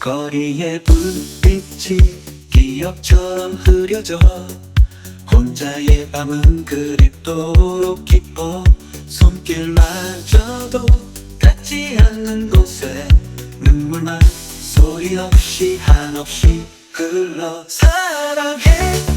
거리의 불빛이 기억처럼 흐려져 혼자의 밤은 그립도록 깊어 손길마저도 닿지 않는 곳에 눈물만 소리 없이 한없이 흘러 사랑해.